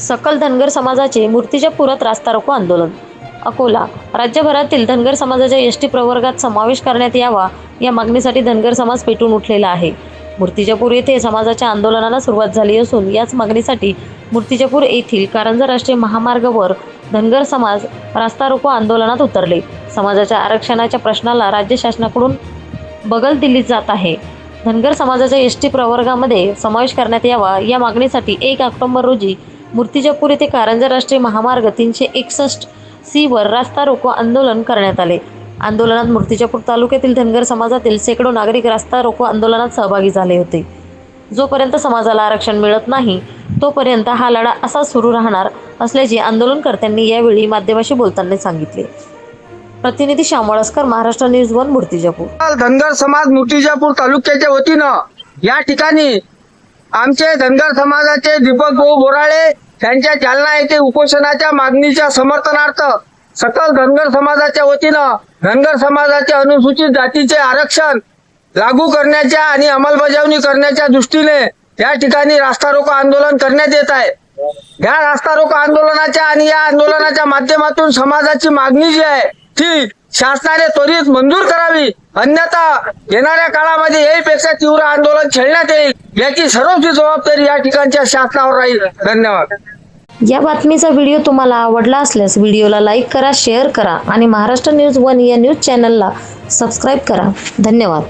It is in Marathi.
सकल धनगर समाजाचे मूर्तीच्या पुरात रास्ता रोको आंदोलन. अकोला राज्यभरातील धनगर समाजाच्या एस टी प्रवर्गात समावेश करण्यात यावा या मागणीसाठी धनगर समाज पेटून उठलेला आहे. मूर्तिजापूर येथे समाजाच्या आंदोलनाला सुरुवात झाली असून याच मागणीसाठी मूर्तिजापूर येथील कारंजा राष्ट्रीय महामार्गावर धनगर समाज रास्ता रोको आंदोलनात उतरले. समाजाच्या आरक्षणाच्या प्रश्नाला राज्य शासनाकडून बगल दिली जात आहे. धनगर समाजाच्या एस टी प्रवर्गामध्ये समावेश करण्यात यावा या मागणीसाठी एक ऑक्टोबर रोजी मूर्तिजापूर येथे कारंजा राष्ट्रीय महामार्ग तीनशे एकसष्ट सी वर रास्ता रोको आंदोलन करण्यात आले. आंदोलनात मूर्तिजापूर तालुक्यातील धनगर समाजातील शेकडो नागरिक रास्ता रोको आंदोलनात सहभागी झाले होते. जोपर्यंत समाजाला आरक्षण मिळत नाही तोपर्यंत हा लढा असा सुरू राहणार असल्याचे आंदोलनकर्त्यांनी यावेळी माध्यमाशी बोलताना सांगितले. प्रतिनिधी श्यामळस्कर महाराष्ट्र न्यूज वन मूर्तिजापूर. धनगर समाज मूर्तिजापूर तालुक्याच्या वतीनं या ठिकाणी आमचे धनगर समाजाचे दीपक भाऊ बोराळे त्यांच्या जालना येथे उपोषणाच्या मागणीच्या समर्थनार्थ सकल धनगर समाजाच्या वतीनं धनगर समाजाचे अनुसूचित जातीचे आरक्षण लागू करण्याच्या आणि अंमलबजावणी करण्याच्या दृष्टीने या ठिकाणी रास्ता रोको आंदोलन करण्यात येत आहे. या रास्ता रोको आंदोलनाच्या आणि या आंदोलनाच्या माध्यमातून समाजाची मागणी जी आहे ती शासनाने त्वरित मंजूर करावी. अन्यथा येणाऱ्या काळामध्ये याहीपेक्षा तीव्र आंदोलन छेडण्यात येईल. याची सर्वस्वी जबाबदारी या ठिकाणच्या शासनावर राहील. धन्यवाद. या बातमीचा व्हिडिओ तुम्हाला आवडला असल्यास व्हिडिओला लाईक करा शेअर करा आणि महाराष्ट्र न्यूज वन या न्यूज चॅनलला सबस्क्राईब करा. धन्यवाद.